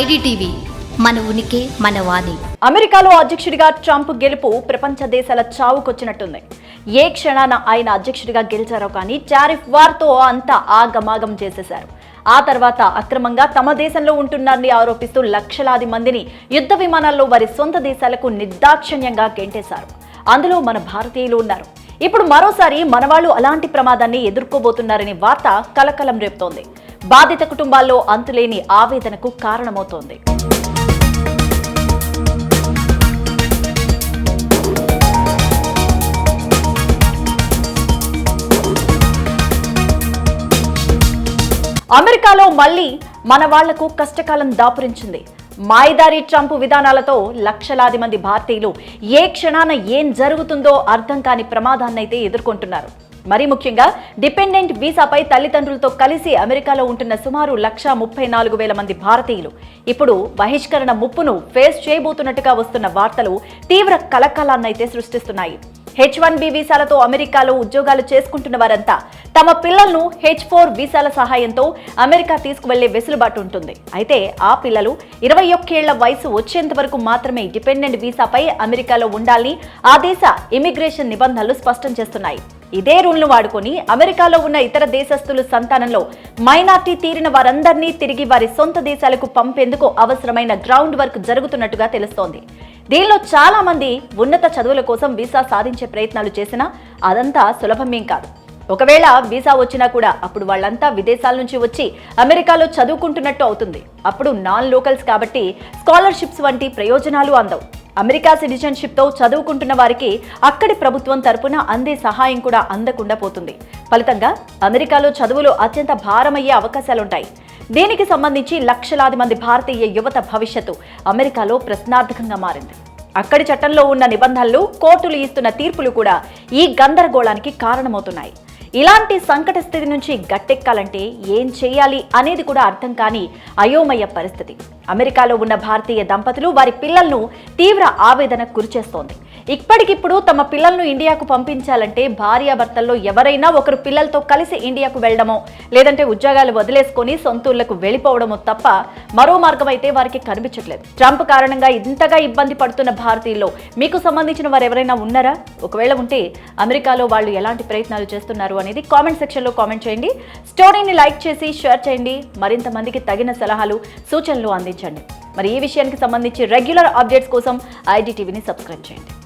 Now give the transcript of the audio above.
IDTV. మన ఉనికి మన వాణి. అమెరికాలో అధ్యక్షుడిగా ట్రంప్ గెలుపు ప్రపంచ దేశాల చావుకొచ్చినట్టుంది. ఏ క్షణాన ఆయన అధ్యక్షుడిగా గెలిచారో కానీ టారిఫ్ వార్తో అంతా ఆగమాగం చేసేశారు. ఆ తర్వాత అక్రమంగా తమ దేశంలో ఉంటున్నారని ఆరోపిస్తూ లక్షలాది మందిని యుద్ధ విమానాల్లో వారి సొంత దేశాలకు నిర్దాక్షిణ్యంగా గెంటేశారు. అందులో మన భారతీయులు ఉన్నారు. ఇప్పుడు మరోసారి మనవాళ్ళు అలాంటి ప్రమాదాన్ని ఎదుర్కోబోతున్నారనే వార్త కలకలం రేపుతోంది. బాధిత కుటుంబాల్లో అంతులేని ఆవేదనకు కారణమవుతోంది. అమెరికాలో మళ్ళీ మన వాళ్ళకు కష్టకాలం దాపురించింది. మాయదారి ట్రంప్ విధానాలతో లక్షలాది మంది భారతీయులు ఏ క్షణాన ఏం జరుగుతుందో అర్థం కాని ప్రమాదాన్నైతే ఎదుర్కొంటున్నారు. మరీ ముఖ్యంగా డిపెండెంట్ వీసాపై తల్లిదండ్రులతో కలిసి అమెరికాలో ఉంటున్న సుమారు లక్ష ముప్పై నాలుగు వేల మంది భారతీయులు. ఇప్పుడు బహిష్కరణ ముప్పును ఫేస్ చేయబోతున్నట్టుగా వస్తున్న వార్తలు తీవ్ర కలకలాన్నైతే సృష్టిస్తున్నాయి. హెచ్ వన్ బి వీసాలతో అమెరికాలో ఉద్యోగాలు చేసుకుంటున్న వారంతా తమ పిల్లలను హెచ్ ఫోర్ వీసాల సహాయంతో అమెరికా తీసుకువెళ్ళే వెసులుబాటు ఉంటుంది. అయితే ఆ పిల్లలు ఇరవై ఒక్కేళ్ళ వయసు వచ్చేంత వరకు మాత్రమే డిపెండెంట్ వీసాపై అమెరికాలో ఉండాలని ఆ దేశ ఇమిగ్రేషన్ నిబంధనలు స్పష్టం చేస్తున్నాయి. ఇదే రూల్ను వాడుకొని అమెరికాలో ఉన్న ఇతర దేశస్తుల సంతానంలో మైనార్టీ తీరిన వారందరినీ తిరిగి వారి సొంత దేశాలకు పంపేందుకు అవసరమైన గ్రౌండ్ వర్క్ జరుగుతున్నట్టుగా తెలుస్తోంది. దీనిలో చాలా మంది ఉన్నత చదువుల కోసం వీసా సాధించే ప్రయత్నాలు చేసినా అదంతా సులభమేం కాదు. ఒకవేళ వీసా వచ్చినా కూడా అప్పుడు వాళ్ళంతా విదేశాల నుంచి వచ్చి అమెరికాలో చదువుకుంటున్నట్టు అవుతుంది. అప్పుడు నాన్ లోకల్స్ కాబట్టి స్కాలర్షిప్స్ వంటి ప్రయోజనాలు అందవు. అమెరికా సిటిజన్షిప్తో చదువుకుంటున్న వారికి అక్కడి ప్రభుత్వం తరపున అందే సహాయం కూడా అందకుండా పోతుంది. ఫలితంగా అమెరికాలో చదువులు అత్యంత భారమయ్యే అవకాశాలుంటాయి. దీనికి సంబంధించి లక్షలాది మంది భారతీయ యువత భవిష్యత్తు? అమెరికాలో ప్రశ్నార్థకంగా మారింది. అక్కడి చట్టంలో ఉన్న నిబంధనలు కోర్టులు ఇస్తున్న తీర్పులు కూడా ఈ గందరగోళానికి కారణమవుతున్నాయి. ఇలాంటి సంకట స్థితి నుంచి గట్టెక్కాలంటే ఏం చేయాలి అనేది కూడా అర్థం కాని అయోమయ పరిస్థితి. అమెరికాలో ఉన్న భారతీయ దంపతులు వారి పిల్లలను తీవ్ర ఆవేదన గురిచేస్తోంది. ఇప్పటికిప్పుడు తమ పిల్లలను ఇండియాకు పంపించాలంటే భార్యాభర్తల్లో ఎవరైనా ఒకరు పిల్లలతో కలిసి ఇండియాకు వెళ్ళడమో లేదంటే ఉద్యోగాలు వదిలేసుకొని సొంతూళ్ళకు వెళ్ళిపోవడమో తప్ప మరో మార్గం అయితే వారికి కనిపించట్లేదు. ట్రంప్ కారణంగా ఇంతగా ఇబ్బంది పడుతున్న భారతీయుల్లో మీకు సంబంధించిన వారు ఎవరైనా ఉన్నారా? ఒకవేళ ఉంటే అమెరికాలో వాళ్ళు ఎలాంటి ప్రయత్నాలు చేస్తున్నారు అనేది కామెంట్ సెక్షన్లో కామెంట్ చేయండి. స్టోరీని లైక్ చేసి షేర్ చేయండి. మరింత మందికి తగిన సలహాలు సూచనలు అందించండి. మరి ఈ విషయానికి సంబంధించి రెగ్యులర్ అప్డేట్స్ కోసం ఐడి టీవీని సబ్స్క్రైబ్ చేయండి.